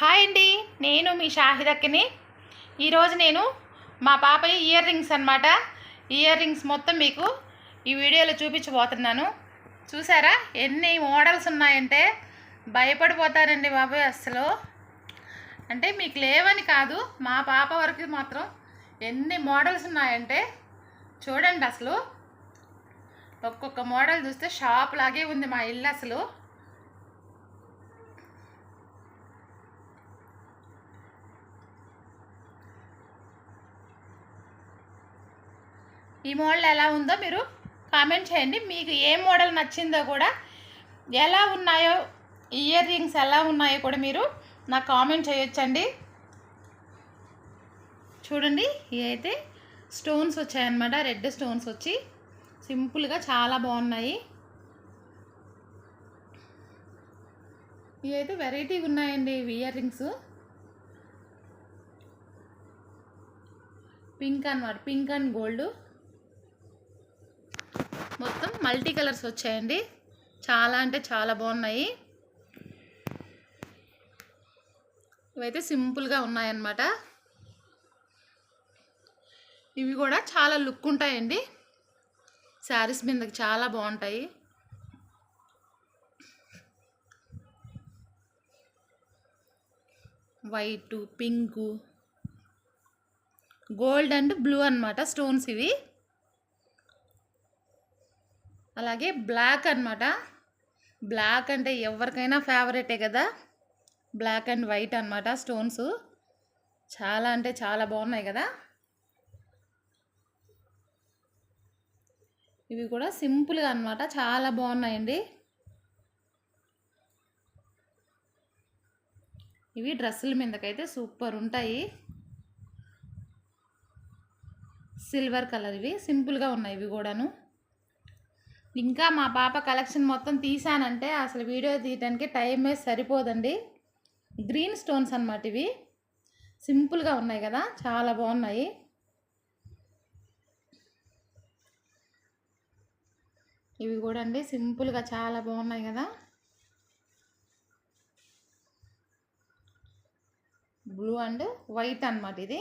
Hi అండి నేను మీ షాహిదక్కిని. ఈరోజు నేను మా పాప ఇయర్ రింగ్స్ అనమాట ఇయర్ రింగ్స్ మొత్తం మీకు ఈ వీడియోలో చూపించబోతున్నాను. చూసారా? ఎన్ని మోడల్స్ ఉన్నాయంటే భయపడిపోతారండి బాబాయ్ అసలు అంటే మీకు లేవని కాదు మా పాప వరకు మాత్రం ఎన్ని మోడల్స్ ఉన్నాయంటే చూడండి అసలు. ఒక్కొక్క మోడల్ చూస్తే షాప్ లాగే ఉంది మా ఇల్లు అసలు. ఈ మోడల్ ఎలా ఉందో మీరు కామెంట్ చేయండి. మీకు ఏ మోడల్ నచ్చిందో కూడా ఎలా ఉన్నాయో ఇయర్ రింగ్స్ ఎలా ఉన్నాయో కూడా మీరు నాకు కామెంట్ చేయొచ్చండి. చూడండి ఇవైతే అయితే స్టోన్స్ వచ్చాయన్నమాట. రెడ్ స్టోన్స్ వచ్చి సింపుల్గా చాలా బాగున్నాయి. ఇవైతే వెరైటీగా వెరైటీ ఉన్నాయండి ఇయర్ రింగ్స్. పింక్ అన్నమాట. Pink and gold. మొత్తం మల్టీ కలర్స్ వచ్చాయండి. చాలా అంటే చాలా బాగున్నాయి. ఇవైతే సింపుల్గా ఉన్నాయన్నమాట. ఇవి కూడా చాలా లుక్ ఉంటాయండి. శారీస్ మీదకి చాలా బాగుంటాయి. White pink gold and blue అన్నమాట స్టోన్స్ ఇవి. అలాగే బ్లాక్ అన్నమాట. బ్లాక్ అంటే ఎవరికైనా ఫేవరెటే కదా. బ్లాక్ అండ్ వైట్ అన్నమాట స్టోన్స్. చాలా అంటే చాలా బాగున్నాయి కదా. ఇవి కూడా సింపుల్గా అన్నమాట. చాలా బాగున్నాయండి. ఇవి డ్రెస్సుల మీదకైతే సూపర్ ఉంటాయి. సిల్వర్ కలర్ ఇవి. సింపుల్గా ఉన్నాయి ఇవి కూడాను. ఇంకా మా పాప కలెక్షన్ మొత్తం తీసానంటే అసలు వీడియో తీయడానికి టైమే సరిపోదండి. గ్రీన్ స్టోన్స్ అనమాట ఇవి. సింపుల్గా ఉన్నాయి కదా చాలా బాగున్నాయి. ఇవి కూడా అండి సింపుల్గా చాలా బాగున్నాయి కదా. బ్లూ అండ్ వైట్ అన్నమాట ఇది.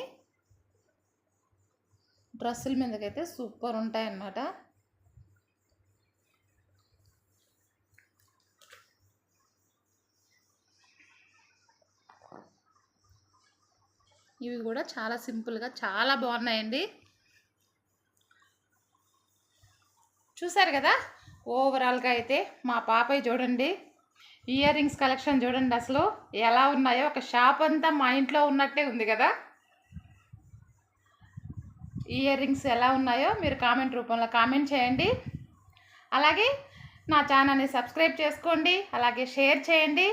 డ్రెస్సుల మీదకైతే సూపర్ ఉంటాయి అన్నమాట ఇవి కూడా చాలా సింపుల్గా చాలా బాగున్నాయండి. చూసారు కదా? ఓవరాల్గా అయితే మా పాపయ్య చూడండి ఇయర్ రింగ్స్ కలెక్షన్ చూడండి అసలు ఎలా ఉన్నాయో. ఒక షాప్ అంతా మా ఇంట్లో ఉన్నట్టే ఉంది కదా? ఇయర్ రింగ్స్ ఎలా ఉన్నాయో మీరు కామెంట్ రూపంలో కామెంట్ చేయండి. అలాగే నా ఛానల్ని సబ్స్క్రైబ్ చేసుకోండి అలాగే షేర్ చేయండి.